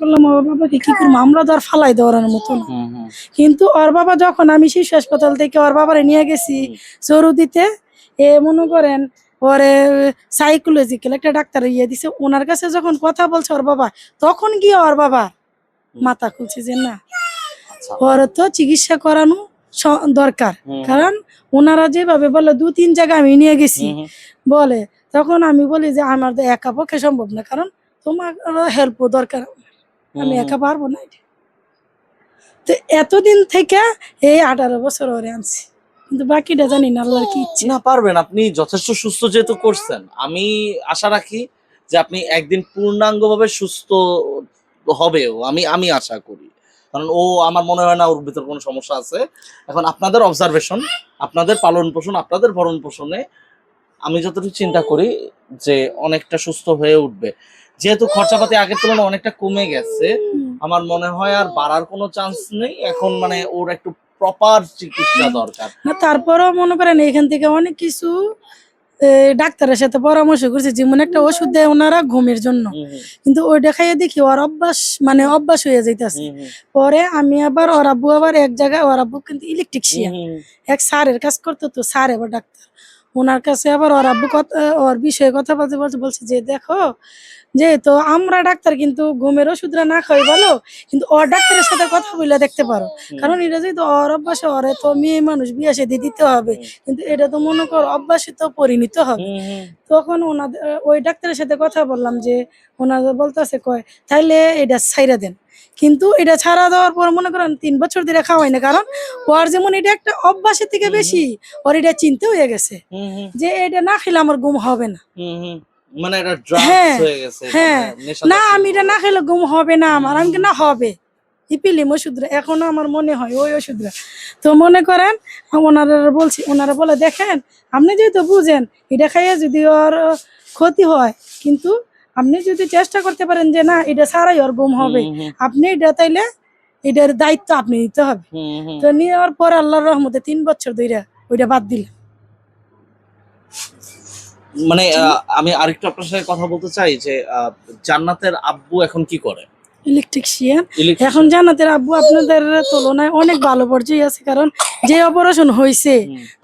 করলাম ওর বাবাকে কি করব? আমরা তো আর ফালাই দেওয়ার মতো না। হুম হুম। কিন্তু ওর বাবা যখন আমি শিশু হাসপাতাল থেকে ওর বাবারে নিয়ে গেছি চরু দিতে এ মনে করেন ওরে সাইকোলজিক্যাল একটা ডাক্তার ইয়ে দিছে ওনার কাছে যখন কথা বলছে ওর বাবা তখন গিয়ে ওর বাবা মাথা খুলছে যে না আচ্ছা। ওর তো চিকিৎসা করানো দরকার। কারণ ওনারা যেভাবে বলে দু তিন জায়গায় আমি নিয়ে গেছি। বলে তখন আমি বলি যে আমার তো একা পক্ষে সম্ভব না কারণ তোমার হেল্পও দরকার। আমি একা পারব না তো এতদিন থেকে এই আঠারো বছর ওরে আনছি। কিন্তু বাকিটা জানি না আল্লাহর কি ইচ্ছে। না পারবেন। আপনি যথেষ্ট সুস্থ যেহেতু করছেন আমি আশা রাখি যে আপনি একদিন পূর্ণাঙ্গভাবে সুস্থ হবেও। আমি আমি আশা করি। কারণ ও আমার মনে হয় না ওর ভিতর কোনো সমস্যা আছে। এখন আপনাদের অবজারভেশন আপনাদের পালন পোষণ আপনাদের ভরণ পোষণে আমি যতটুকু চিন্তা করি যে অনেকটা সুস্থ হয়ে উঠবে। যেহেতু খরচাপাতি আগের তুলনায় অনেকটা কমে গেছে আমার মনে হয় আর বাড়ার কোনো চান্স নেই। এখন মানে ওর একটু প্রপার চিকিৎসা দরকার। না তারপরেও মনে করেন এখান থেকে অনেক কিছু ডাক্তারের সাথে পরামর্শ করছে যেমন একটা ওষুধ দেয় ওনারা ঘুমের জন্য। কিন্তু ওই দেখাইয়ে দেখি ওর অভ্যাস মানে অভ্যাস হয়ে যাইতেছে। পরে আমি আবার ওর আব্বু আবার এক জায়গায় ওর আব্বু কিন্তু হুম, এক স্যারের কাজ করতো তো স্যার এবার ডাক্তার। ওনার কাছে আবার ওর আব্বু কথা ওর বিষয়ে কথা বলতে বলতে বলছে যে দেখো যে তো আমরা ডাক্তার কিন্তু ঘুমের ওষুধরা না খাই ভালো কিন্তু ওর ডাক্তারের সাথে কথা বলে দেখতে পারো। কারণ এটা যেহেতু ওর অভ্যাসে ওরে তো মেয়ে মানুষ বিয়ে সাথে দিতে হবে। কিন্তু এটা তো মনে কর অভ্যাসে তো পরিণত হবে। তখন ওনাদের ওই ডাক্তারের সাথে কথা বললাম যে ওনাদের বলতেছে কয় তাইলে এটা ছাইরা দেন। কিন্তু এটা ছাড়া দেওয়ার পর মনে করেন তিন বছর ধরে খাওয়াই না কারণ ওর যেমন এটা একটা অভ্যাসের থেকে বেশি ওর এটা চিনতে হয়ে গেছে যে এটা না খেলে আমার ঘুম হবে না। মানে এটা ড্রাগস হ্যাঁ, হয়ে গেছে হ্যাঁ। মানে না আমি এটা না খেলে ঘুম হবে না আমার। আমি কি না হবে। ইপিলিম ওষুধরা এখনও আমার মনে হয় ওই ওষুধরা। তো মনে করেন ওনারা বলছি ওনারা বলে দেখেন আপনি যেহেতু বুঝেন এটা খাইয়ে যদি ওর ক্ষতি হয় কিন্তু আপনি যদি চেষ্টা করতে পারেন যে না এটা সারাই ওর গুম হবে। আপনি এটা তাইলে এটার দায়িত্ব আপনি নিতে হবে। তো নেওয়ার পর আল্লাহর রহমতে তিন বছর ধরে ওইটা বাদ দিলাম মানে আমি আরেকটু আপনার সাথে কথা বলতে চাই যে জান্নাতের আব্বু এখন কি করে? Electrician Electrician? এখন জানাতের আব্বু আপনাদের তুলনায় অনেক ভালো পর্যায়ে আছে কারণ যে অপারেশন হয়েছে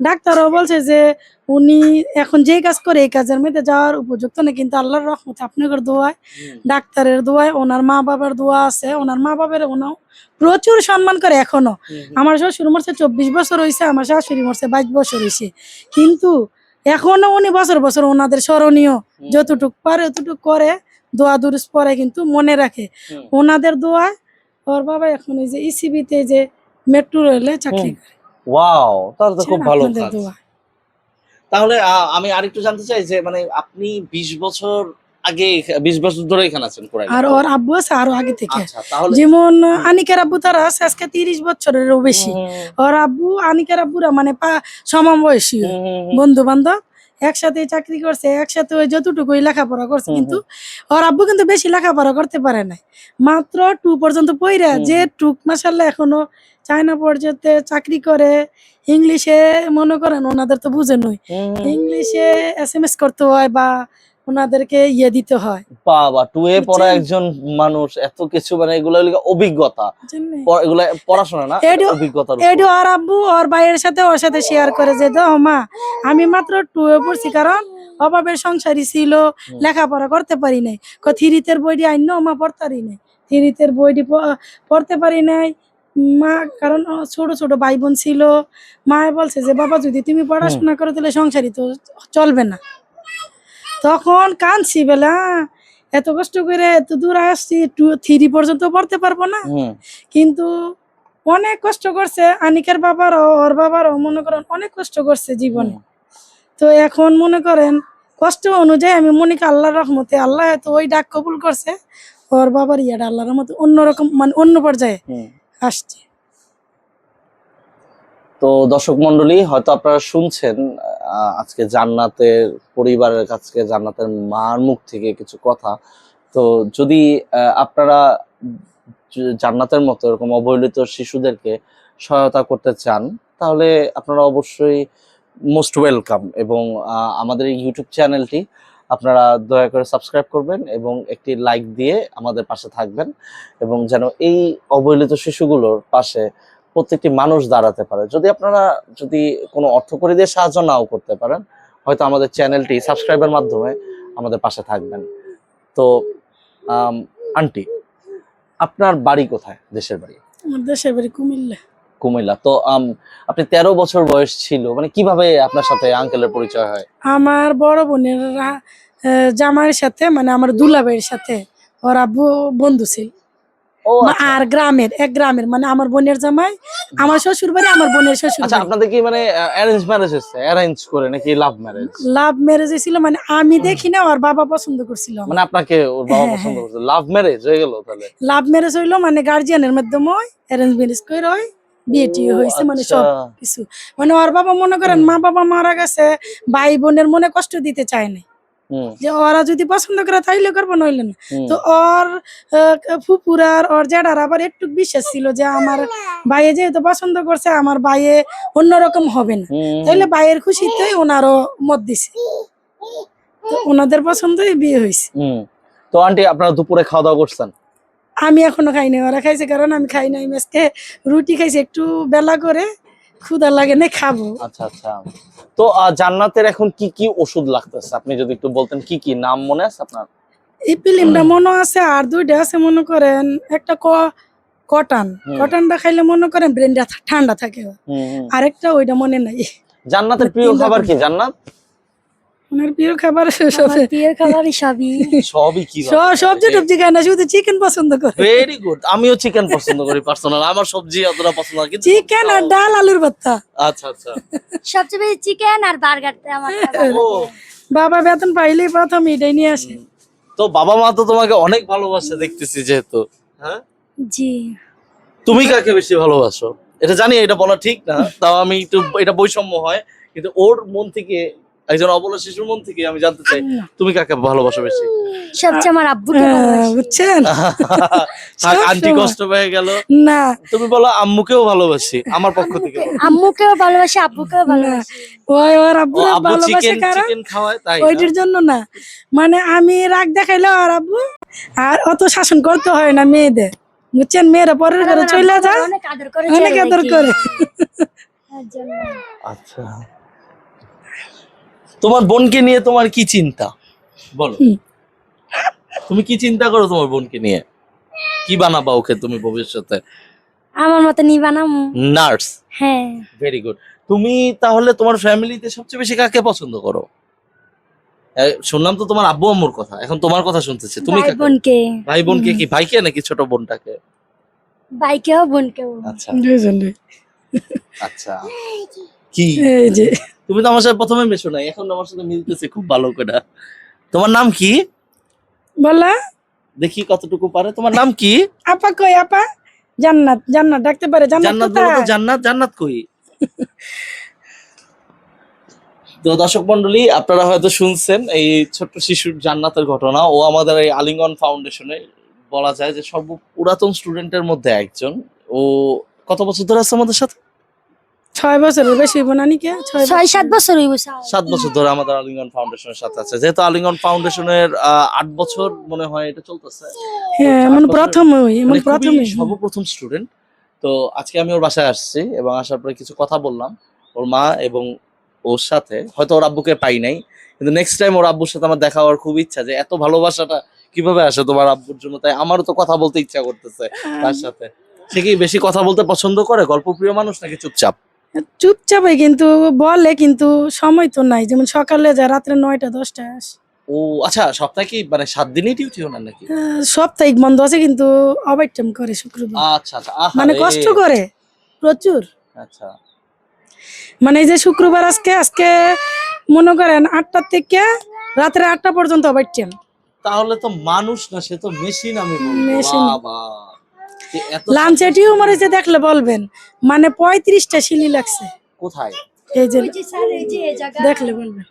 ডাক্তারও বলছে যে উনি এখন যেই কাজ করে এই কাজের মধ্যে যাওয়ার উপযুক্ত না কিন্তু আল্লাহর রহমতে আপনাদের দোয়ায় ডাক্তারের দোয়ায় ওনার মা বাবার দোয়া আছে ওনার মা বাবার ওনাও প্রচুর সম্মান করে এখনও। আমার শ্বশুর মরছে চব্বিশ বছর হয়েছে আমার শাশুড়ি মরছে বাইশ বছর হয়েছে কিন্তু এখনও উনি বছর বছর ওনাদের স্মরণীয় যতটুক পারে অতটুক করে দোয়া দুরুস পরে কিন্তু মনে রাখে। ওনাদের দোয়ায় ওর বাবা এখন এই যে ইসিবিতে যে মেট্রো রেলে চাকরি হুম, ওয়াও তাহলে তো খুব ভালো কাজ। তাহলে আমি আরেকটু জানতে চাই যে মানে আপনি বিশ বছর আগে বিশ বছর ধরে এখানে আছেন কোরাই আর ওর আব্বু আছে আরও আগে থেকে। আচ্ছা যেমন আনিকার আব্বু তারা আছে আজকে তিরিশ বছরেরও বেশি। ওর আব্বু আনিকার আব্বুরা মানে সমবয়সী বন্ধু বান্ধব একসাথে চাকরি করছে একসাথে ওই যতটুকুই লেখাপড়া করছে কিন্তু ওর আব্বু কিন্তু বেশি লেখাপড়া করতে পারে না মাত্র টু পর্যন্ত পইরা যে টুক মাসাল্লাহ এখনও চায়না পর্যন্ত চাকরি করে ইংলিশে মনে করেন ওনাদের তো বুঝে নই। ইংলিশে এস এম এস করতে হয় বা ওনাদেরকে ইয়ে দিতে হয়। বাবা টু এ পড়া একজন মানুষ এত কিছু মানে এগুলো অভিজ্ঞতা? এগুলা পড়াশোনা না অভিজ্ঞতার এডু আর আব্বু ওর ভাইয়ের সাথে ওর সাথে শেয়ার করে যে দাও মা আমি মাত্র টু এ পড়ছি কারণ অভাবের সংসারই ছিল লেখাপড়া করতে পারি নাই। ক থিরিতের বইটি আইন মা পড়তে পারি নাই। থিরিতের বইটি পড়তে পারি নাই। মা কারণ ছোট ছোট ভাই বোন ছিল। মা বলছে যে বাবা যদি তুমি পড়াশোনা করো তাহলে সংসারই তো চলবে না। তখন কাঁদছি বেলা। এত কষ্ট করে এত দূর আসছি টু থ্রি পর্যন্ত পড়তে পারব না। কিন্তু অনেক কষ্ট করছে আনিকার বাবারও ওর বাবারও মনে করেন অনেক কষ্ট করছে জীবনে। তো এখন মনে করেন কষ্ট অনুযায়ী আমি মনে করি আল্লাহর রহমতে আল্লাহ তো ওই ডাক কবুল করছে ওর বাবার ইয়াটা আল্লাহর রহমতে অন্যরকম মানে অন্য পর্যায়ে। আসছে। তো দর্শক মন্ডলী হয়তো আপনারা শুনছেন আজকে জান্নাতের পরিবারের কাছে, জান্নাতের মার মুখ থেকে কিছু কথা। তো যদি আপনারা জান্নাতের মতো এরকম অবহেলিত শিশুদেরকে সহায়তা করতে চান, তাহলে আপনারা অবশ্যই মোস্ট ওয়েলকাম এবং আমাদের ইউটিউব চ্যানেলটি আপনারা দয়া করে সাবস্ক্রাইব করবেন এবং একটি লাইক দিয়ে আমাদের পাশে থাকবেন এবং যেন এই অবহেলিত শিশুগুলোর পাশে প্রত্যেকটি মানুষ দাঁড়াতে পারে। যদি আপনারা যদি কোনো অর্থ করে দিয়ে সাহায্য নাও করতে পারেন হয়তো আমাদের চ্যানেলটি সাবস্ক্রাইবের মাধ্যমে আমাদের পাশে থাকবেন। তো আন্টি আপনার বাড়ি কোথায়? দেশের বাড়ি? আমার দেশের বাড়ি কুমিল্লা। কুমিল্লা। তো আম, আপনি তেরো বছর বয়স ছিল মানে কীভাবে আপনার সাথে আঙ্কেলের পরিচয় হয়? আমার বড় বোনের জামাইয়ের সাথে মানে আমার দুলাভাইয়ের সাথে ওর আব্বু বন্ধু ছিল। আর গ্রামের এক গ্রামের মানে আমার বোনের জামাই আমার শ্বশুর বাড়ি আমার বোনের শ্বশুর আচ্ছা আপনাদের কি মানে অ্যারেঞ্জ ম্যারেজ হচ্ছে? অ্যারেঞ্জ করে নাকি লাভ ম্যারেজ লাভ ম্যারেজ ছিল মানে আমি দেখি না ওর বাবা পছন্দ করছিল। মানে আপনাকে ওর বাবা হ্যাঁ, পছন্দ হ্যাঁ। করছে লাভ ম্যারেজ হয়ে গেল তাহলে? লাভ ম্যারেজ হইল মানে গার্জিয়ানের মাধ্যমে অ্যারেঞ্জ ম্যারেজ করে হয় বিয়ে হয়েছে মানে আচ্ছা। সব কিছু মানে ওর বাবা মনে করেন মা বাবা মারা গেছে ভাই বোনের মনে কষ্ট দিতে চায় না যে ওরা যদি পছন্দ করে তাইলে করব নইলে না। তো ওর ফুপুরার ওর জেডার আবার একটু বিশ্বাস ছিল যে আমার ভাইয়ে যেহেতু পছন্দ করছে আমার ভাইয়ে অন্যরকম হবে না। তাইলে ভাইয়ের খুশিতেই ওনারও মত দিছে। তো ওনাদের পছন্দই বিয়ে হয়েছে তো আন্টি আপনারা দুপুরে খাওয়া দাওয়া করছেন? আমি এখনও খাইনি। ওরা খাইছে কারণ আমি খাই নাই। আজকে রুটি খাইছি একটু বেলা করে। ক্ষুদা লাগে না খাব। আচ্ছা আচ্ছা। তো জান্নাতের এখন কি কি ওষুধ লাগতেছে? আপনি যদি একটু বলতেন কি কি নাম মনে আছে আপনার? এই ফিল্মটা মনে আছে আর দুইটা আছে মনে করেন। একটা ক কটন। কটনটা খাইলে মনে করেন ব্রেনটা ঠান্ডা থাকে। আরেকটা ওইটা মনে নাই। জান্নাতের প্রিয় খাবার কি জান্নাত? ওনার প্রিয় খাবার সব আমার প্রিয় খাবার সবই। সবই কি সব সবজি টবজি খায় না শুধু চিকেন পছন্দ করে। ভেরি গুড আমিও চিকেন পছন্দ করি পার্সোনাল আমার সবজি অতটা পছন্দ না কিন্তু চিকেন আর ডাল আলুর ভর্তা। আচ্ছা আচ্ছা। সবচেয়ে বেশি চিকেন আর বার্গারটা আমার লাগে। বাবা বেতন পাইলেই প্রথম এটাই নিয়ে আসে। তো বাবা মা তো তোমাকে অনেক ভালোবাসে দেখতেছি যেহেতু। হ্যাঁ? জি। তুমি কাকে বেশি ভালোবাসো? এটা জানি এটা বলা ঠিক না তাও আমি একটু এটা বৈষম্য হয় কিন্তু ওর মন থেকে একজন অবলা শিশুর মন থেকে আমি জানতে চাই তুমি কাকে ভালোবাসো বেশি? সবচেয়ে আমার আব্বুকে হ্যাঁ, বুঝছেন? থাক, আন্টি কষ্ট পেয়ে গেল। না। তুমি বলো আম্মুকেও ভালোবাসি আমার পক্ষ থেকে আম্মুকেও ভালোবাসি আব্বুকেও ভালোবাসি। ওই ওর আব্বু ভালোবাসে কারণ চিকেন খাওয়ায় তাই ওইটির জন্য না। মানে আমি রাগ দেখাইলে আর আব্বু আর অত শাসন করতে হয় না মেয়েদের। বুঝছেন? মেয়েরা পরের ঘরে চলে যায় অনেক আদর করে অনেক আদর করে। আচ্ছা। তোমার বোনকে নিয়ে তোমার কি চিন্তা? বলো। তুমি কি চিন্তা করো তোমার বোনকে নিয়ে? কি বানাবা ওকে তুমি ভবিষ্যতে? আমার মতো নিবানাম নার্স। হ্যাঁ। ভেরি গুড তুমি তাহলে তোমার ফ্যামিলিতে সবচেয়ে বেশি কাকে পছন্দ করো? শুনলাম তো তোমার আব্বু আম্মুর কথা। এখন তোমার কথা শুনতেছি। তুমি ভাই কাকে? বোনকে। ভাই বোনকে কি? ভাইকে নাকি ছোট বোনটাকে? ভাইকেও বোনকেও। আচ্ছা। আচ্ছা। কি? এই যে। তুমি তো আমার সাথে প্রথমে মেশো নাই এখন আমার সাথে মিলতেছে খুব ভালো করে। তোমার নাম কি? বলা। দেখি কতটুকু পারে। তোমার নাম কি? আপা কই আপা? জান্নাত জান্নাত ডাকতে পারে জান্নাত জান্নাত বলো তো জান্নাত জান্নাত কই? তো দর্শক মন্ডলী আপনারা হয়তো শুনছেন এই ছোট্ট শিশুর জান্নাতের ঘটনা। ও আমাদের এই আলিঙ্গন ফাউন্ডেশনে বলা যায় যে সর্ব পুরাতন স্টুডেন্টের মধ্যে একজন। ও কত বছর ধরে আছে আমাদের সাথে? ছয় বছরের বেশি হইব না নাকি? ছয় সাত বছর হইব সাত বছর ধরে আমাদের আলিঙ্গন ফাউন্ডেশনের সাথে আছে। যেহেতু আলিঙ্গন ফাউন্ডেশনের আট বছর মনে হয় এটা চলতেছে। হ্যাঁ বছর- প্রথম ওই মানে খুবই প্রথমে সর্বপ্রথম স্টুডেন্ট তো আজকে আমি ওর বাসায় আসছি এবং আসার পরে কিছু কথা বললাম। ওর মা এবং ওর সাথে হয়তো ওর আব্বুকে পাই নাই কিন্তু নেক্সট টাইম ওর আব্বুর সাথে আমার দেখা হওয়ার খুব ইচ্ছা যে এত ভালোবাসাটা কীভাবে আসে তোমার আব্বুর জন্য? তাই আমারও তো কথা বলতে ইচ্ছা করতেছে তার সাথে। সে কি বেশি কথা বলতে পছন্দ করে? গল্পপ্রিয় মানুষ নাকি চুপচাপ? চুপচাপে কিন্তু বলে কিন্তু সময় তো নাই। যেমন সকালে যায় রাত্রে নয়টা দশটায় আসে। ও আচ্ছা সপ্তাহে কি মানে সাত দিনই ডিউটি ওনার নাকি? সাপ্তাহিক বন্ধ আছে কিন্তু ওভারটাইম করে শুক্রবার। আচ্ছা আচ্ছা মানে কষ্ট করে প্রচুর। আচ্ছা। মানে এই যে শুক্রবার আজকে আজকে মনে করেন আটটা থেকে রাত্রে আটটা পর্যন্ত ওভারটাইম তাহলে তো মানুষ না সে তো মেশিন আমি। Machine। বাবা। লাঞ্চে টিউমার হয়েছে দেখলে বলবেন। মানে পঁয়ত্রিশটা সিলি লাগছে। কোথায়? এই যে ওই যে স্যার এই যে এই জায়গা দেখলে বলবেন।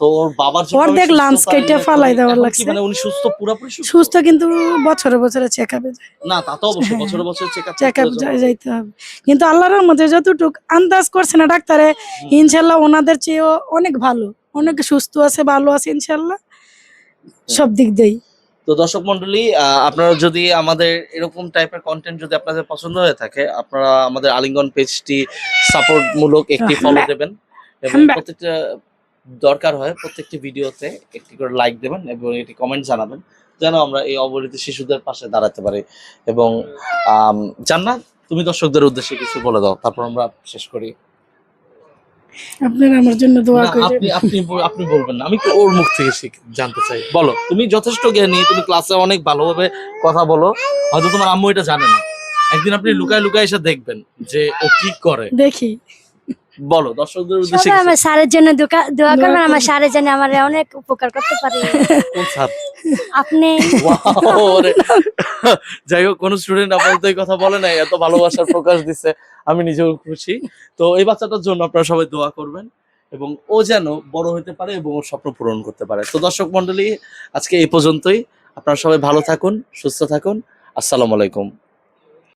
তো ওর বাবার অর্ধেক আমি কেটে ফালাই দেওয়ার লাগছে। মানে উনি সুস্থ পুরোপুরি সুস্থ? সুস্থ কিন্তু বছরে বছরে চেক আপে যায়। না তা তো অবশ্যই। বছরে বছরে চেক আপ চেক আপ যাইতে হবে। কিন্তু আল্লাহর মধ্যে যতটুক আন্দাজ করছে না ডাক্তারে ইনশাল্লাহ ওনাদের চেয়েও অনেক ভালো। অনেক সুস্থ আছে ভালো আছে ইনশাল্লাহ সব দিক দিয়েই। তো দর্শক মন্ডলী আপনারা যদি আমাদের এরকম টাইপের কন্টেন্ট যদি আপনাদের পছন্দ হয়ে থাকে আপনারা আমাদের আলিঙ্গন পেজটি সাপোর্ট মূলক একটি ফলো দেবেন এবং প্রত্যেকটা দরকার হয় প্রত্যেকটি ভিডিওতে একটি করে লাইক দেবেন এবং একটি কমেন্ট জানাবেন যেন আমরা এই অবহেলিত শিশুদের পাশে দাঁড়াতে পারি। এবং জান্নাত তুমি দর্শকদের উদ্দেশ্যে কিছু বলে দাও তারপর আমরা শেষ করি। আপনারা আমার জন্য দোয়া না, করে আপনি আপনি আপনি বলবেন না। আমি তো ওর মুখ থেকে শিখ- জানতে চাই। বলো তুমি যথেষ্ট জ্ঞানী তুমি ক্লাসে অনেক ভালোভাবে কথা বলো। হয়তো তোমার আম্মু এটা জানে না। একদিন আপনি লুকায় লুকায় এসে দেখবেন যে ও কি করে। দেখি। বলো দর্শকদের উদ্দেশ্যে সবাই আমার স্যারের জন্য দোয়া দোয়া করবেন আমার। স্যারের জন্য আমার অনেক উপকার করতে পারে। কোন স্যার? আপনি? Wow, ওরে। যাই হোক কোন স্টুডেন্ট আপাতত এই কথা বলে নাই এত ভালোবাসার প্রকাশ দিচ্ছে আমি নিজেও খুশি। তো এই বাচ্চাটার জন্য আপনারা সবাই দোয়া করবেন এবং ও যেন বড় হতে পারে এবং ওর স্বপ্ন পূরণ করতে পারে। তো দর্শক মন্ডলী আজকে এই পর্যন্তই। আপনারা সবাই ভালো থাকুন সুস্থ থাকুন। আসসালামু আলাইকুম।